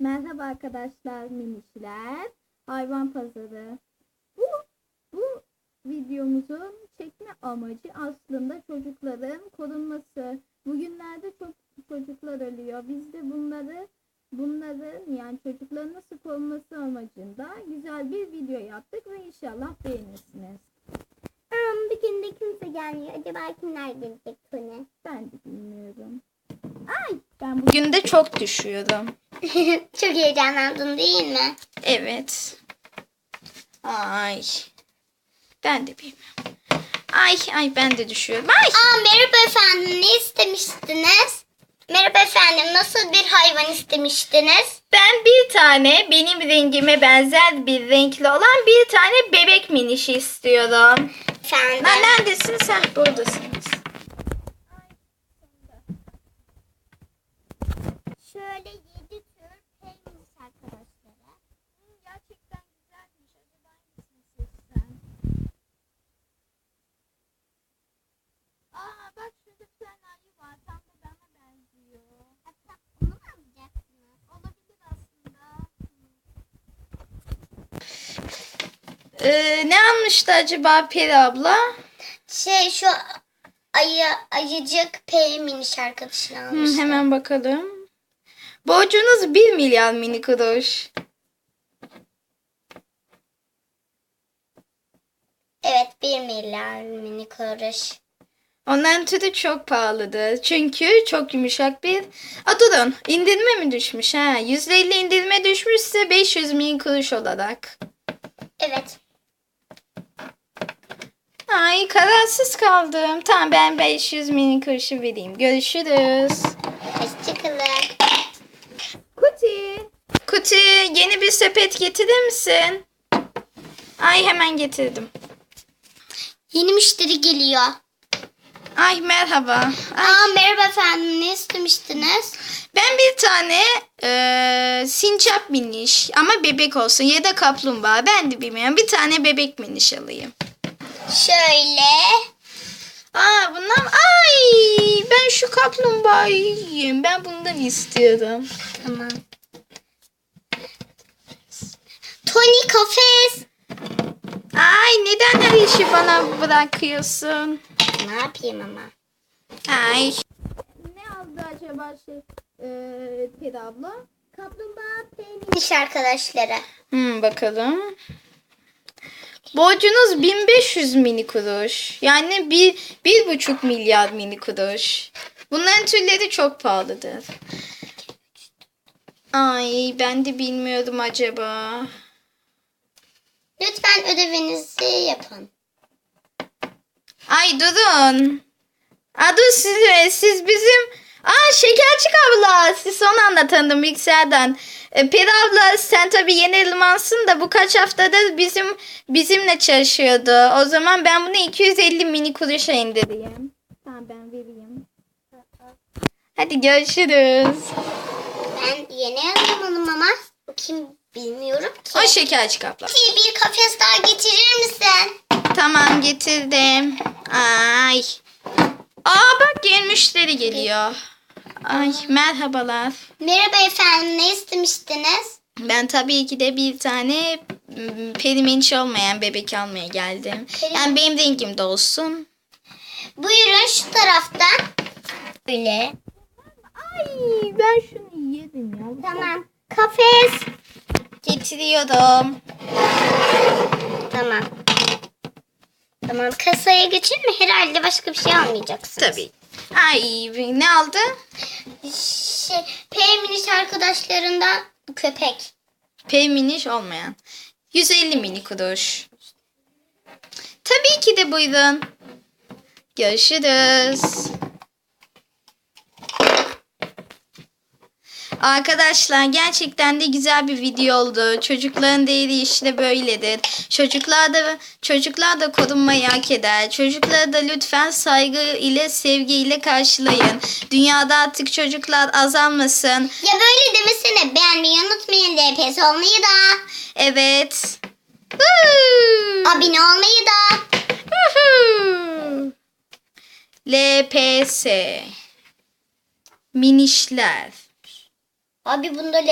Merhaba arkadaşlar minişler. Hayvan pazarı. Bu bu videomuzun çekme amacı aslında çocukların korunması. Bugünlerde çok çocuklar ölüyor. Biz de bunları bunların yani çocukların nasıl korunması amacında güzel bir video yaptık ve inşallah beğenirsiniz. Um, bugün de kimse gelmiyor. Acaba kimler gelecek Tony? Ben de bilmiyorum. Ay ben bugün de çok düşüyorum. Çok heyecanlandın değil mi? Evet. Ay. Ben de bilmiyorum. Ay ay ben de düşüyorum. Ay. Aa, merhaba efendim. Ne istemiştiniz? Merhaba efendim. Nasıl bir hayvan istemiştiniz? Ben bir tane benim rengime benzer bir renkli olan bir tane bebek minişi istiyorum. Efendim. Lan neredesin sen? Buradasınız. Şöyle yedi tür peynir arkadaşlara. Gerçekten güzelmiş. Acaba hangisini seçsem? Aa bak şurada bir tane ayı var. Tam da bana benziyor. Onu mu alacaksınız? Olabilir aslında. Ee, ne almıştı acaba Peri abla? Şey şu ayı ayıcık peynir arkadaşını Hı, almış. hemen bakalım. Borcunuz 1 milyar mini kuruş. Evet bir milyar mini kuruş. Onların türü çok pahalıdır. Çünkü çok yumuşak bir... Aa durun. İndirme mi düşmüş? Ha, %50 indirme düşmüşse 500 mini kuruş olarak. Evet. Ay kararsız kaldım. Tamam ben 500 mini kuruşu vereyim. Görüşürüz. Hoşçakalın. Kuti. Kuti yeni bir sepet getirir misin? Ay hemen getirdim. Yeni müşteri geliyor. Ay merhaba. Ay, Aa merhaba efendim. Ne istemiştiniz? Ben bir tane eee sincap miniş ama bebek olsun ya da kaplumbağa ben de bilmiyorum. Bir tane bebek miniş alayım. Şöyle. Aa bunlar ay ben şu kaplumbağayı yiyeyim. Ben bundan istiyorum. Tamam. Tony kafes. Ay neden her işi bana bırakıyorsun? Ne yapayım ama? Ay. Ne aldı acaba şey eee Peri abla? Kaplumbağa peynir. İş arkadaşları. Hmm, bakalım. Borcunuz 1500 mini kuruş. Yani bir, bir buçuk milyar mini kuruş. Bunların türleri çok pahalıdır. Ay ben de bilmiyorum acaba. Lütfen ödevinizi yapın. Ay durun. Aa, dur siz, siz bizim... Aa Şekerçik abla. Siz son anda tanıdım bilgisayardan. E, Peri abla sen tabii yeni elmansın da bu kaç haftadır bizim bizimle çalışıyordu. O zaman ben bunu 250 mini kuruşa indireyim. Tamam ben vereyim. Hadi görüşürüz. Ben yeni yazamadım ama bu kim bilmiyorum ki. O Şekerçik abla. Bir kafes daha getirir misin? Tamam getirdim. Ay. Aa bak yeni müşteri geliyor. Ay merhabalar. Merhaba efendim ne istemiştiniz? Ben tabii ki de bir tane m, perimenç olmayan bebek almaya geldim. Peri- Yani benim rengimde olsun. Buyurun şu taraftan. Böyle. Ay ben şunu yedim ya. Tamam. Kafes. Getiriyorum. Tamam. Tamam kasaya geçin mi? Herhalde başka bir şey almayacaksınız. Tabii. Ay ne aldı? Şey, Peyminiş arkadaşlarından bu köpek. Perminiş olmayan. 150 mini kuruş. Tabii ki de buyurun. Görüşürüz. Arkadaşlar gerçekten de güzel bir video oldu. Çocukların değeri işte böyledir. Çocuklar da çocuklar da korunmayı hak eder. Çocukları da lütfen saygı ile sevgi ile karşılayın. Dünyada artık çocuklar azalmasın. Ya böyle demesene beğenmeyi unutmayın DPS olmayı da. Evet. Abone olmayı da. LPS. Minişler. Abi bunda